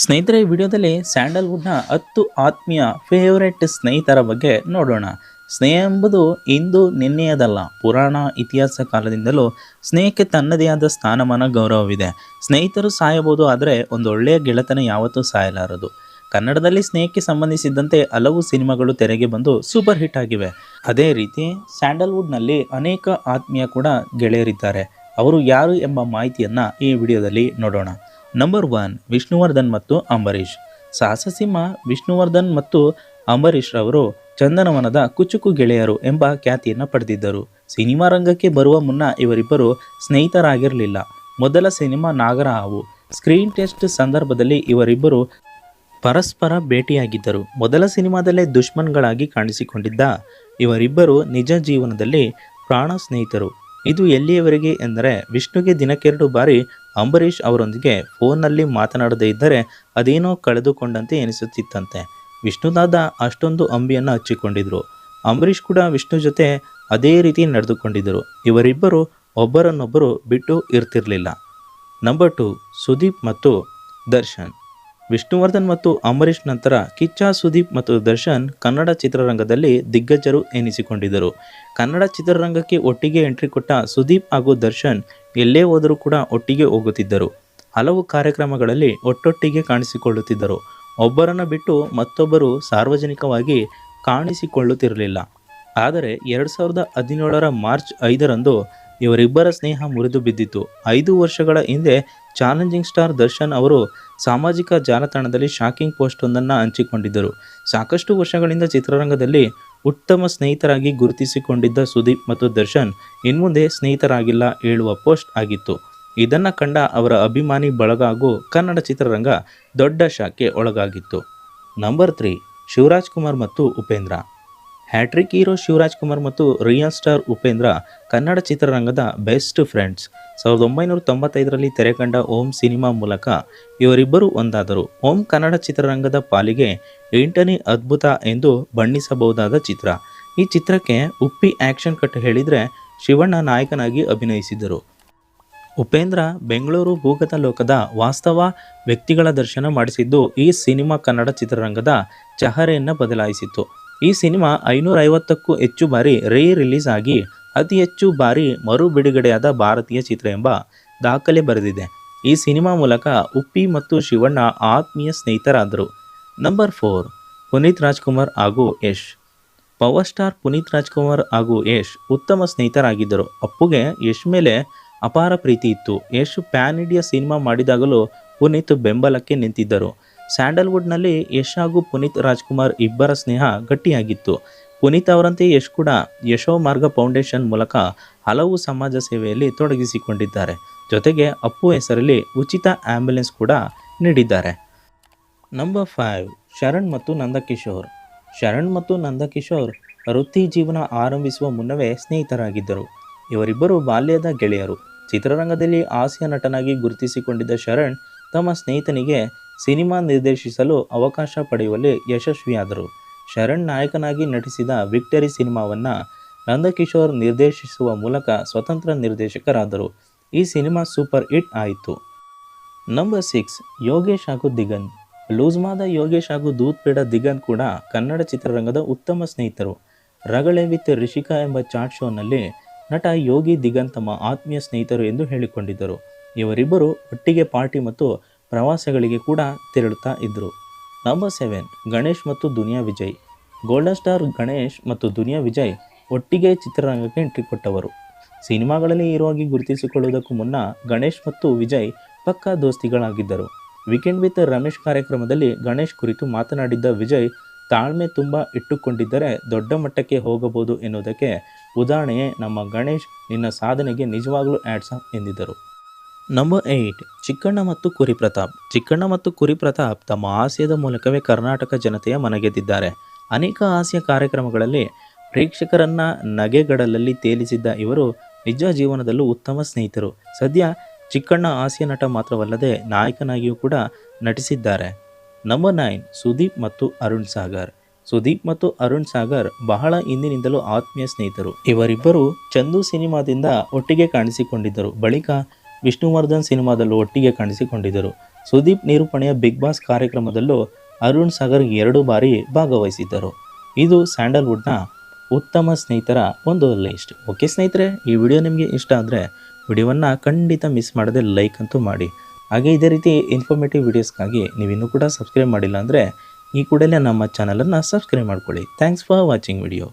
ಸ್ನೇಹಿತರೆ ವಿಡಿಯೋದಲ್ಲಿ ಸ್ಯಾಂಡಲ್ವುಡ್ನ ಹತ್ತು ಆತ್ಮೀಯ ಫೇವರೆಟ್ ಸ್ನೇಹಿತರ ಬಗ್ಗೆ ನೋಡೋಣ. ಸ್ನೇಹ ಎಂಬುದು ಇಂದು ನಿನ್ನೆಯದಲ್ಲ, ಪುರಾಣ ಇತಿಹಾಸ ಕಾಲದಿಂದಲೂ ಸ್ನೇಹಕ್ಕೆ ತನ್ನದೇ ಆದ ಸ್ಥಾನಮಾನ, ಗೌರವವಿದೆ. ಸ್ನೇಹಿತರು ಸಾಯಬಹುದು, ಆದರೆ ಒಂದು ಒಳ್ಳೆಯ ಗೆಳೆತನ ಯಾವತ್ತೂ ಸಾಯಲಾರದು. ಕನ್ನಡದಲ್ಲಿ ಸ್ನೇಹಕ್ಕೆ ಸಂಬಂಧಿಸಿದಂತೆ ಹಲವು ಸಿನಿಮಾಗಳು ತೆರೆಗೆ ಬಂದು ಸೂಪರ್ ಹಿಟ್ ಆಗಿವೆ. ಅದೇ ರೀತಿ, ಸ್ಯಾಂಡಲ್ವುಡ್ನಲ್ಲಿ ಅನೇಕ ಆತ್ಮೀಯ ಕೂಡ ಗೆಳೆಯರಿದ್ದಾರೆ. ಅವರು ಯಾರು ಎಂಬ ಮಾಹಿತಿಯನ್ನು ಈ ವಿಡಿಯೋದಲ್ಲಿ ನೋಡೋಣ. ನಂಬರ್ ಒನ್ ವಿಷ್ಣುವರ್ಧನ್ ಮತ್ತು ಅಂಬರೀಷ್. ಸಾಹಸಸಿಂಹ ವಿಷ್ಣುವರ್ಧನ್ ಮತ್ತು ಅಂಬರೀಷ್ ರವರು ಚಂದನವನದ ಕುಚುಕು ಗೆಳೆಯರು ಎಂಬ ಖ್ಯಾತಿಯನ್ನು ಪಡೆದಿದ್ದರು. ಸಿನಿಮಾ ರಂಗಕ್ಕೆ ಬರುವ ಮುನ್ನ ಇವರಿಬ್ಬರು ಸ್ನೇಹಿತರಾಗಿರಲಿಲ್ಲ. ಮೊದಲ ಸಿನಿಮಾ ನಾಗರಹಾವು. ಸ್ಕ್ರೀನ್ ಟೆಸ್ಟ್ ಸಂದರ್ಭದಲ್ಲಿ ಇವರಿಬ್ಬರು ಪರಸ್ಪರ ಭೇಟಿಯಾಗಿದ್ದರು. ಮೊದಲ ಸಿನಿಮಾದಲ್ಲೇ ದುಶ್ಮನ್ಗಳಾಗಿ ಕಾಣಿಸಿಕೊಂಡಿದ್ದ ಇವರಿಬ್ಬರು ನಿಜ ಜೀವನದಲ್ಲಿ ಪ್ರಾಣ ಸ್ನೇಹಿತರು. ಇದು ಎಲ್ಲಿಯವರೆಗೆ ಎಂದರೆ ವಿಷ್ಣುಗೆ ದಿನಕ್ಕೆರಡು ಬಾರಿ ಅಂಬರೀಷ್ ಅವರೊಂದಿಗೆ ಫೋನ್ನಲ್ಲಿ ಮಾತನಾಡದೇ ಇದ್ದರೆ ಅದೇನೋ ಕಳೆದುಕೊಂಡಂತೆ ಎನಿಸುತ್ತಿತ್ತಂತೆ. ವಿಷ್ಣುದಾದ ಅಷ್ಟೊಂದು ಅಂಬಿಯನ್ನು ಹಚ್ಚಿಕೊಂಡಿದ್ದರು ಅಂಬರೀಷ್ ಕೂಡ ವಿಷ್ಣು ಜೊತೆ ಅದೇ ರೀತಿ ನಡೆದುಕೊಂಡಿದ್ದರು. ಇವರಿಬ್ಬರು ಒಬ್ಬರನ್ನೊಬ್ಬರು ಬಿಟ್ಟು ಇರ್ತಿರಲಿಲ್ಲ. ನಂಬರ್ ಟು, ಸುದೀಪ್ ಮತ್ತು ದರ್ಶನ್. ವಿಷ್ಣುವರ್ಧನ್ ಮತ್ತು ಅಂಬರೀಷ್ ನಂತರ ಕಿಚ್ಚ, ಸುದೀಪ್ ಮತ್ತು ದರ್ಶನ್ ಕನ್ನಡ ಚಿತ್ರರಂಗದಲ್ಲಿ ದಿಗ್ಗಜರು ಎನಿಸಿಕೊಂಡಿದ್ದರು. ಕನ್ನಡ ಚಿತ್ರರಂಗಕ್ಕೆ ಒಟ್ಟಿಗೆ ಎಂಟ್ರಿ ಕೊಟ್ಟ ಸುದೀಪ್ ಹಾಗೂ ದರ್ಶನ್ ಎಲ್ಲೇ ಹೋದರೂ ಕೂಡ ಒಟ್ಟಿಗೆ ಹೋಗುತ್ತಿದ್ದರು. ಹಲವು ಕಾರ್ಯಕ್ರಮಗಳಲ್ಲಿ ಒಟ್ಟೊಟ್ಟಿಗೆ ಕಾಣಿಸಿಕೊಳ್ಳುತ್ತಿದ್ದರು. ಒಬ್ಬರನ್ನು ಬಿಟ್ಟು ಮತ್ತೊಬ್ಬರು ಸಾರ್ವಜನಿಕವಾಗಿ ಕಾಣಿಸಿಕೊಳ್ಳುತ್ತಿರಲಿಲ್ಲ. ಆದರೆ ಎರಡು ಸಾವಿರದ ಹದಿನೇಳರ ಮಾರ್ಚ್ ಐದರಂದು ಇವರಿಬ್ಬರ ಸ್ನೇಹ ಮುರಿದು ಬಿದ್ದಿತು ಐದು ವರ್ಷಗಳ ಹಿಂದೆ ಚಾಲೆಂಜಿಂಗ್ ಸ್ಟಾರ್ ದರ್ಶನ್ ಅವರು ಸಾಮಾಜಿಕ ಜಾಲತಾಣದಲ್ಲಿ ಶಾಕಿಂಗ್ ಪೋಸ್ಟ್ ಒಂದನ್ನು ಹಂಚಿಕೊಂಡಿದ್ದರು. ಸಾಕಷ್ಟು ವರ್ಷಗಳಿಂದ ಚಿತ್ರರಂಗದಲ್ಲಿ ಉತ್ತಮ ಸ್ನೇಹಿತರಾಗಿ ಗುರುತಿಸಿಕೊಂಡಿದ್ದ ಸುದೀಪ್ ಮತ್ತು ದರ್ಶನ್ ಇನ್ಮುಂದೆ ಸ್ನೇಹಿತರಾಗಿಲ್ಲ ಹೇಳುವ ಪೋಸ್ಟ್ ಆಗಿತ್ತು. ಇದನ್ನು ಕಂಡ ಅವರ ಅಭಿಮಾನಿ ಬಳಗ ಹಾಗೂ ಕನ್ನಡ ಚಿತ್ರರಂಗ ದೊಡ್ಡ ಶಾಖೆ ಒಳಗಾಗಿತ್ತು. ನಂಬರ್ ತ್ರೀ ಶಿವರಾಜ್ ಕುಮಾರ್ ಮತ್ತು ಉಪೇಂದ್ರ. ಹ್ಯಾಟ್ರಿಕ್ ಹೀರೋ ಶಿವರಾಜ್ ಕುಮಾರ್ ಮತ್ತು ರಿಯಲ್ ಸ್ಟಾರ್ ಉಪೇಂದ್ರ ಕನ್ನಡ ಚಿತ್ರರಂಗದ ಬೆಸ್ಟ್ ಫ್ರೆಂಡ್ಸ್. ಸಾವಿರದ ಒಂಬೈನೂರ ತೊಂಬತ್ತೈದರಲ್ಲಿ ತೆರೆಕಂಡ ಓಂ ಸಿನಿಮಾ ಮೂಲಕ ಇವರಿಬ್ಬರು ಒಂದಾದರು. ಓಂ ಕನ್ನಡ ಚಿತ್ರರಂಗದ ಪಾಲಿಗೆ ಎಂಟನೇ ಅದ್ಭುತ ಎಂದು ಬಣ್ಣಿಸಬಹುದಾದ ಚಿತ್ರ. ಈ ಚಿತ್ರಕ್ಕೆ ಉಪ್ಪಿ ಆ್ಯಕ್ಷನ್ ಕಟ್ ಹೇಳಿದರೆ ಶಿವಣ್ಣ ನಾಯಕನಾಗಿ ಅಭಿನಯಿಸಿದರು ಉಪೇಂದ್ರ ಬೆಂಗಳೂರು ಭೂಗತ ಲೋಕದ ವಾಸ್ತವ ವ್ಯಕ್ತಿಗಳ ದರ್ಶನ ಮಾಡಿಸಿದ್ದು ಈ ಸಿನಿಮಾ ಕನ್ನಡ ಚಿತ್ರರಂಗದ ಚಹರೆಯನ್ನು ಬದಲಾಯಿಸಿತು ಈ ಸಿನಿಮಾ ಐನೂರ ಐವತ್ತಕ್ಕೂ ಹೆಚ್ಚು ಬಾರಿ ರೀ ರಿಲೀಸ್ ಆಗಿ ಅತಿ ಹೆಚ್ಚು ಬಾರಿ ಮರು ಬಿಡುಗಡೆಯಾದ ಭಾರತೀಯ ಚಿತ್ರ ಎಂಬ ದಾಖಲೆ ಬರೆದಿದೆ. ಈ ಸಿನಿಮಾ ಮೂಲಕ ಉಪ್ಪಿ ಮತ್ತು ಶಿವಣ್ಣ ಆತ್ಮೀಯ ಸ್ನೇಹಿತರಾದರು. ನಂಬರ್ ಫೋರ್, ಪುನೀತ್ ರಾಜ್ಕುಮಾರ್ ಹಾಗೂ ಯಶ್. ಪವರ್ ಸ್ಟಾರ್ ಪುನೀತ್ ರಾಜ್ಕುಮಾರ್ ಹಾಗೂ ಯಶ್ ಉತ್ತಮ ಸ್ನೇಹಿತರಾಗಿದ್ದರು. ಅಪ್ಪುಗೆ ಯಶ್ ಮೇಲೆ ಅಪಾರ ಪ್ರೀತಿ ಇತ್ತು. ಯಶ್ ಪ್ಯಾನ್ ಇಂಡಿಯಾ ಸಿನಿಮಾ ಮಾಡಿದಾಗಲೂ ಪುನೀತ್ ಬೆಂಬಲಕ್ಕೆ ನಿಂತಿದ್ದರು. ಸ್ಯಾಂಡಲ್ವುಡ್ನಲ್ಲಿ ಯಶ್ ಹಾಗೂ ಪುನೀತ್ ರಾಜ್ಕುಮಾರ್ ಇಬ್ಬರ ಸ್ನೇಹ ಗಟ್ಟಿಯಾಗಿತ್ತು. ಪುನೀತ್ ಅವರಂತೆ ಯಶ್ ಕೂಡ ಯಶೋ ಮಾರ್ಗ ಫೌಂಡೇಶನ್ ಮೂಲಕ ಹಲವು ಸಮಾಜ ಸೇವೆಯಲ್ಲಿ ತೊಡಗಿಸಿಕೊಂಡಿದ್ದಾರೆ. ಜೊತೆಗೆ ಅಪ್ಪು ಹೆಸರಲ್ಲಿ ಉಚಿತ ಆಂಬ್ಯುಲೆನ್ಸ್ ಕೂಡ ನೀಡಿದ್ದಾರೆ. ನಂಬರ್ ಫೈವ್, ಶರಣ್ ಮತ್ತು ನಂದಕಿಶೋರ್. ಶರಣ್ ಮತ್ತು ನಂದಕಿಶೋರ್ ವೃತ್ತಿ ಜೀವನ ಆರಂಭಿಸುವ ಮುನ್ನವೇ ಸ್ನೇಹಿತರಾಗಿದ್ದರು. ಇವರಿಬ್ಬರು ಬಾಲ್ಯದ ಗೆಳೆಯರು. ಚಿತ್ರರಂಗದಲ್ಲಿ ಹಾಸ್ಯ ನಟನಾಗಿ ಗುರುತಿಸಿಕೊಂಡಿದ್ದ ಶರಣ್ ತಮ್ಮ ಸ್ನೇಹಿತನಿಗೆ ಸಿನಿಮಾ ನಿರ್ದೇಶಿಸಲು ಅವಕಾಶ ಪಡೆಯುವಲ್ಲಿ ಯಶಸ್ವಿಯಾದರು. ಶರಣ್ ನಾಯಕನಾಗಿ ನಟಿಸಿದ ವಿಕ್ಟರಿ ಸಿನಿಮಾವನ್ನು ನಂದಕಿಶೋರ್ ನಿರ್ದೇಶಿಸುವ ಮೂಲಕ ಸ್ವತಂತ್ರ ನಿರ್ದೇಶಕರಾದರು. ಈ ಸಿನಿಮಾ ಸೂಪರ್ ಹಿಟ್ ಆಯಿತು. ನಂಬರ್ ಸಿಕ್ಸ್, ಯೋಗೇಶ್ ಹಾಗೂ ದಿಗನ್. ಲೂಸ್ಮಾದ ಯೋಗೇಶ್ ಹಾಗೂ ದೂತ್ ಪೇಡ ದಿಗನ್ ಕೂಡ ಕನ್ನಡ ಚಿತ್ರರಂಗದ ಉತ್ತಮ ಸ್ನೇಹಿತರು. ರಗಳೆ ವಿತ್ ರಿಷಿಕಾ ಎಂಬ ಚಾಟ್ ಶೋನಲ್ಲಿ ನಟ ಯೋಗಿ ದಿಗನ್ ತಮ್ಮ ಆತ್ಮೀಯ ಸ್ನೇಹಿತರು ಎಂದು ಹೇಳಿಕೊಂಡಿದ್ದರು. ಇವರಿಬ್ಬರು ಒಟ್ಟಿಗೆ ಪಾರ್ಟಿ ಮತ್ತು ಪ್ರವಾಸಗಳಿಗೆ ಕೂಡ ತೆರಳುತ್ತಾ ಇದ್ದರು ನಂಬರ್ ಸೆವೆನ್, ಗಣೇಶ್ ಮತ್ತು ದುನಿಯಾ ವಿಜಯ್. ಗೋಲ್ಡನ್ ಸ್ಟಾರ್ ಗಣೇಶ್ ಮತ್ತು ದುನಿಯಾ ವಿಜಯ್ ಒಟ್ಟಿಗೆ ಚಿತ್ರರಂಗಕ್ಕೆ ಎಂಟ್ರಿ ಕೊಟ್ಟವರು. ಸಿನಿಮಾಗಳಲ್ಲಿ ಇರುವಾಗಿ ಗುರುತಿಸಿಕೊಳ್ಳುವುದಕ್ಕೂ ಮುನ್ನ ಗಣೇಶ್ ಮತ್ತು ವಿಜಯ್ ಪಕ್ಕಾ ದೋಸ್ತಿಗಳಾಗಿದ್ದರು. ವೀಕೆಂಡ್ ವಿತ್ ರಮೇಶ್ ಕಾರ್ಯಕ್ರಮದಲ್ಲಿ ಗಣೇಶ್ ಕುರಿತು ಮಾತನಾಡಿದ್ದ ವಿಜಯ್, ತಾಳ್ಮೆ ತುಂಬ ಇಟ್ಟುಕೊಂಡಿದ್ದರೆ ದೊಡ್ಡ ಮಟ್ಟಕ್ಕೆ ಹೋಗಬಹುದು ಎನ್ನುವುದಕ್ಕೆ ಉದಾಹರಣೆಯೇ ನಮ್ಮ ಗಣೇಶ್ ನಿನ್ನ ಸಾಧನೆಗೆ ನಿಜವಾಗಲೂ ಆ್ಯಡ್ಸ್ ಎಂದಿದ್ದರು. ನಂಬರ್ ಏಯ್ಟ್ ಚಿಕ್ಕಣ್ಣ ಮತ್ತು ಕುರಿ ಪ್ರತಾಪ್ ಚಿಕ್ಕಣ್ಣ ಮತ್ತು ಕುರಿ ಪ್ರತಾಪ್ ತಮ್ಮ ಹಾಸ್ಯದ ಮೂಲಕವೇ ಕರ್ನಾಟಕ ಜನತೆಯ ಮನಗೆದ್ದಿದ್ದಾರೆ ಅನೇಕ ಹಾಸ್ಯ ಕಾರ್ಯಕ್ರಮಗಳಲ್ಲಿ ಪ್ರೇಕ್ಷಕರನ್ನ ನಗೆಗಡಲಲ್ಲಿ ತೇಲಿಸಿದ್ದ ಇವರು ನಿಜ ಜೀವನದಲ್ಲೂ ಉತ್ತಮ ಸ್ನೇಹಿತರು. ಸದ್ಯ ಚಿಕ್ಕಣ್ಣ ಹಾಸ್ಯ ನಟ ಮಾತ್ರವಲ್ಲದೆ ನಾಯಕನಾಗಿಯೂ ಕೂಡ ನಟಿಸಿದ್ದಾರೆ. ನಂಬರ್ ನೈನ್ ಸುದೀಪ್ ಮತ್ತು ಅರುಣ್ ಸಾಗರ್. ಸುದೀಪ್ ಮತ್ತು ಅರುಣ್ ಸಾಗರ್ ಬಹಳ ಹಿಂದಿನಿಂದಲೂ ಆತ್ಮೀಯ ಸ್ನೇಹಿತರು. ಇವರಿಬ್ಬರು ಚಂದು ಸಿನಿಮಾದಿಂದ ಒಟ್ಟಿಗೆ ಕಾಣಿಸಿಕೊಂಡಿದ್ದರು. ಬಳಿಕ ವಿಷ್ಣುವರ್ಧನ್ ಸಿನಿಮಾದಲ್ಲೂ ಒಟ್ಟಿಗೆ ಕಾಣಿಸಿಕೊಂಡಿದ್ದರು. ಸುದೀಪ್ ನಿರೂಪಣೆಯ ಬಿಗ್ ಬಾಸ್ ಕಾರ್ಯಕ್ರಮದಲ್ಲೂ ಅರುಣ್ ಸಾಗರ್ ಎರಡು ಬಾರಿ ಭಾಗವಹಿಸಿದ್ದರು. ಇದು ಸ್ಯಾಂಡಲ್ವುಡ್ನ ಉತ್ತಮ ಸ್ನೇಹಿತರ ಒಂದು ಲಿಸ್ಟ್. ಓಕೆ ಸ್ನೇಹಿತರೆ, ಈ ವಿಡಿಯೋ ನಿಮಗೆ ಇಷ್ಟ ಆದರೆ ವಿಡಿಯೋವನ್ನು ಖಂಡಿತ ಮಿಸ್ ಮಾಡದೆ ಲೈಕ್ ಅಂತೂ ಮಾಡಿ. ಹಾಗೆ ಇದೇ ರೀತಿ ಇನ್ಫಾರ್ಮೇಟಿವ್ ವಿಡಿಯೋಸ್ಗಾಗಿ ನೀವು ಇನ್ನೂ ಕೂಡ ಸಬ್ಸ್ಕ್ರೈಬ್ ಮಾಡಿಲ್ಲ ಅಂದರೆ ಈ ಕೂಡಲೇ ನಮ್ಮ ಚಾನಲನ್ನು ಸಬ್ಸ್ಕ್ರೈಬ್ ಮಾಡ್ಕೊಳ್ಳಿ. Thanks for watching video